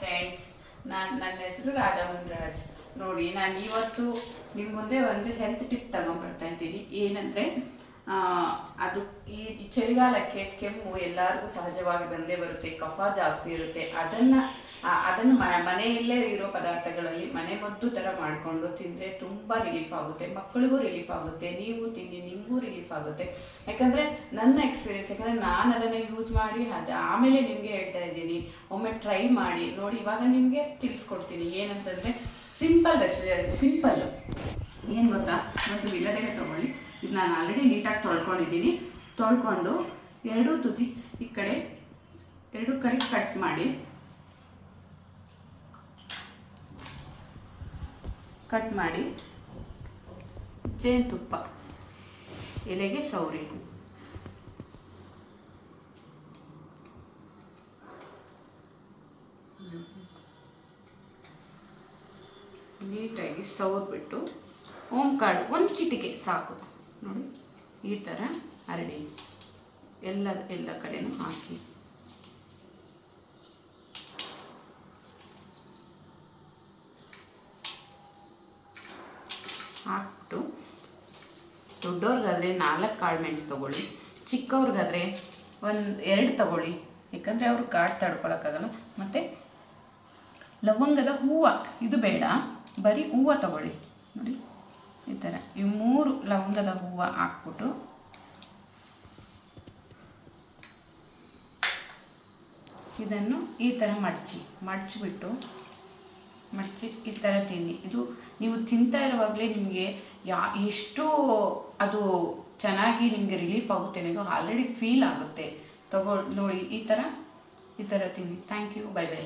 Friends ನಾನು ನನ್ನ ಹೆಸರು ರಾಜಾ ಮುನ್ರಾಜ್ ನೋಡಿ, ನಾನು ಇವತ್ತು ನಿಮ್ಮ ಮುಂದೆ ಒಂದು ಹೆಲ್ತ್ ಟಿಪ್ ತಗೊಂಡ್ಬರ್ತಾ ಇದ್ದೀನಿ. ಏನಂದರೆ ಅದು ಈ ಚಳಿಗಾಲಕ್ಕೆ ಕೆಮ್ಮು ಎಲ್ಲರಿಗೂ ಸಹಜವಾಗಿ ಬಂದೇ ಬರುತ್ತೆ, ಕಫ ಜಾಸ್ತಿ ಇರುತ್ತೆ. ಅದನ್ನು ಅದನ್ನು ಮನೆಯಲ್ಲೇ ಇರೋ ಪದಾರ್ಥಗಳಲ್ಲಿ ಮನೆಮದ್ದು ಥರ ಮಾಡಿಕೊಂಡು ತಿಂದರೆ ತುಂಬ ರಿಲೀಫ್ ಆಗುತ್ತೆ, ಮಕ್ಕಳಿಗೂ ರಿಲೀಫ್ ಆಗುತ್ತೆ, ನೀವು ತಿನ್ನಿ ರಿಲೀಫ್ ಆಗುತ್ತೆ. ಯಾಕಂದರೆ ನನ್ನ ಎಕ್ಸ್ಪೀರಿಯನ್ಸ್ ಯಾಕಂದರೆ ನಾನು ಅದನ್ನು ಯೂಸ್ ಮಾಡಿ, ಅದು ಆಮೇಲೆ ನಿಮಗೆ ಹೇಳ್ತಾ ಇದ್ದೀನಿ. ಒಮ್ಮೆ ಟ್ರೈ ಮಾಡಿ, ನೋಡಿ ಇವಾಗ ನಿಮಗೆ ತಿಳಿಸ್ಕೊಡ್ತೀನಿ. ಏನಂತಂದರೆ ಸಿಂಪಲ್ ರೆಸಿಪಿ ಸಿಂಪಲ್ ಏನು ಗೊತ್ತಾ? ಒಂದು ಇಲ್ಲದೇ ತೊಗೊಳ್ಳಿ. ಇದು ನಾನು ಆಲ್ರೆಡಿ ನೀಟಾಗಿ ತೊಳ್ಕೊಂಡಿದ್ದೀನಿ. ತೊಳ್ಕೊಂಡು ಎರಡೂ ತುದಿ ಈ ಕಡೆ, ಎರಡು ಕಡೆ ಕಟ್ ಮಾಡಿ. ಕಟ್ ಮಾಡಿ. ಜೇನುತುಪ್ಪ. ಎಲೆಗೆ ಸೌರಿ. ನೀಟಾಗಿ ಸವರ್ಬಿಟ್ಟು ಓಂಕಾಳು ಒಂದು ಚಿಟಿಕೆ ಸಾಕು. ನೋಡಿ, ಈ ಥರ ಹರಡಿ. ಎಲ್ಲ ಎಲ್ಲ ಕಡೆನೂ ಹಾಕಿ. ಹಾಕ್ಬಿಟ್ಟು ದೊಡ್ಡವ್ರಿಗಾದ್ರೆ ನಾಲ್ಕು ಕಾಳು ಮೆಣಸು ತೊಗೊಳ್ಳಿ, ಚಿಕ್ಕವ್ರಿಗಾದ್ರೆ ಒಂದು ಎರಡು ತಗೊಳ್ಳಿ. ಯಾಕಂದರೆ ಅವರು ಕಾಡು ತಡ್ಕೊಳಕ್ಕಾಗಲ್ಲ. ಮತ್ತು ಲವಂಗದ ಹೂವು, ಇದು ಬೇಡ. ಬರೀ ಹೂವು ತಗೊಳ್ಳಿ. ನೋಡಿ, ಈ ಥರ ಈ ಮೂರು ಲವಂಗದ ಹೂವು ಹಾಕ್ಬಿಟ್ಟು ಇದನ್ನು ಈ ಥರ ಮಡಚಿ, ಮಡಚಿಬಿಟ್ಟು ಮಡಚಿ ಈ ಥರ ತಿನ್ನಿ. ಇದು ತಿಂತಾ ಇರುವಾಗಲೇ ನಿಮಗೆ ಯಾ, ಎಷ್ಟು ಅದು ಚೆನ್ನಾಗಿ ನಿಮಗೆ ರಿಲೀಫ್ ಆಗುತ್ತೆ ಅನ್ನೋದು ಆಲ್ರೆಡಿ ಫೀಲ್ ಆಗುತ್ತೆ. ತಗೊಂಡು ನೋಡಿ, ಈ ಥರ ಈ ಥರ ತಿನ್ನಿ. Thank you bye bye